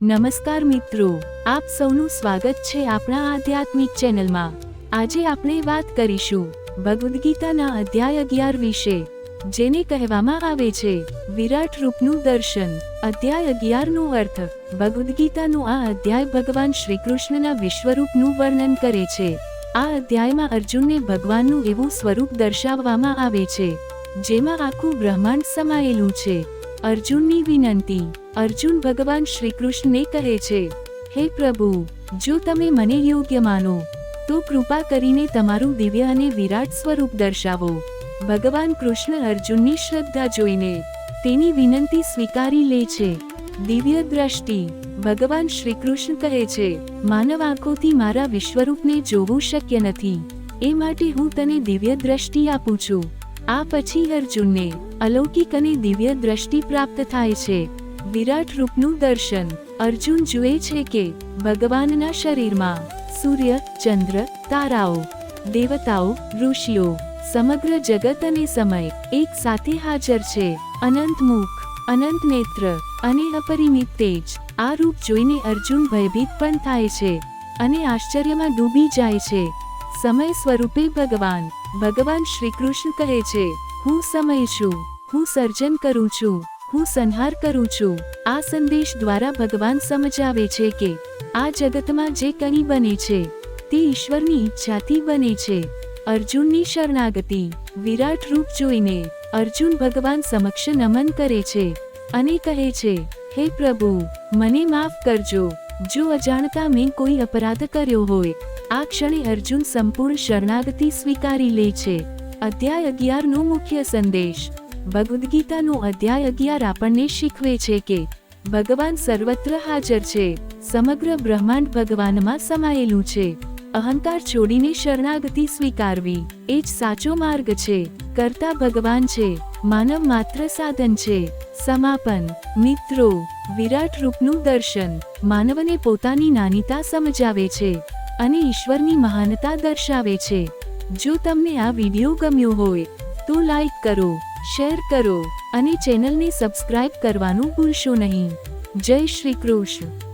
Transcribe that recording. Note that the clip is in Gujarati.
નમસ્કાર મિત્રો, આપ સૌનું સ્વાગત છે આપણા આધ્યાત્મિક ચેનલમાં. આજે આપણે વાત કરીશું ભગવદ્ ગીતાના અધ્યાય અગિયાર વિશે, જેને કહેવામાં આવે છે વિરાટ રૂપનું દર્શન. અધ્યાય અગિયારનો અર્થ ભગવદ્ ગીતાનો આ અધ્યાય ભગવાન શ્રી કૃષ્ણના વિશ્વરૂપનું વર્ણન કરે છે. આ અધ્યાયમાં અર્જુનને ભગવાનનું એવું સ્વરૂપ દર્શાવવામાં આવે છે, જેમાં આખું બ્રહ્માંડ સમાયેલું છે. અર્જુનની વિનંતી અર્જુન ભગવાન શ્રીકૃષ્ણને કહે છે, હે પ્રભુ, જો તમે મને યોગ્ય માનો, તો કૃપા કરીને તમારું દિવ્ય અને વિરાટ સ્વરૂપ દર્શાવો. ભગવાન કૃષ્ણ અર્જુનની શ્રદ્ધા જોઈને તેની વિનંતી સ્વીકારી લે છે. દિવ્ય દ્રષ્ટિ, ભગવાન શ્રીકૃષ્ણ કહે છે, માનવ આંખોથી મારા વિશ્વરૂપને જોવું શક્ય નથી. એ માટે હું તને દિવ્ય દ્રષ્ટિ આપું છું. આ પછી અર્જુનને અલૌકિક અને દિવ્ય દ્રષ્ટિ પ્રાપ્ત થાય છે. વિરાટ રૂપનું દર્શન. અર્જુન જુએ છે કે ભગવાનના શરીરમાં સૂર્ય, ચંદ્ર, તારાઓ, દેવતાઓ, ઋષિઓ, સમગ્ર જગત અને સમય એક સાથે હાજર છે. અનંત મુખ, અનંત નેત્ર અને અપરિમિત તેજ આ રૂપ જોઈને અર્જુન ભયભીત પણ થાય છે અને આશ્ચર્યમાં ડૂબી જાય છે. સમય સ્વરૂપે ભગવાન ભગવાન શ્રી કૃષ્ણ કહે છે, હું સમય છું, હું સર્જન કરું છું હું સંહાર કરું છું. આ સંદેશ દ્વારા ભગવાન સમજાવે છે કે, આ જગતમાં જે કંઈ બને છે, તે ઈશ્વરની ઈચ્છાથી બને છે. અર્જુનની શરણાગતિ, વિરાટ રૂપ જોઈને, અર્જુન ભગવાન સમક્ષ નમન કરે છે અને કહે છે, હે પ્રભુ, મને માફ કરજો. જો અજાણતા મેં કોઈ અપરાધ કર્યો હોય, આ ક્ષણે અર્જુન સંપૂર્ણ શરણાગતિ સ્વીકારી લે છે. અધ્યાય અગિયારનો મુખ્ય સંદેશ. ભગવદ્ ગીતાનો અધ્યાય અગિયાર આપણને શીખવે છે કે ભગવાન સર્વત્ર હાજર છે, સમગ્ર બ્રહ્માંડ ભગવાનમાં સમાયેલું છે. અહંકાર છોડીને શરણાગતિ સ્વીકારવી, એ જ સાચો માર્ગ છે. કરતા ભગવાન છે, માનવ માત્ર સાધન છે. સમાપન, મિત્રો, વિરાટ રૂપનું દર્શન, માનવને પોતાની નાનીતા સમજાવે છે અને ઈશ્વરની મહાનતા દર્શાવે છે. જો તમને આ વિડિયો ગમ્યો હોય, તો લાઈક કરો શેર કરો અને ચેનલને સબસ્ક્રાઇબ કરવાનું ભૂલશો નહીં. જય શ્રી કૃષ્ણ.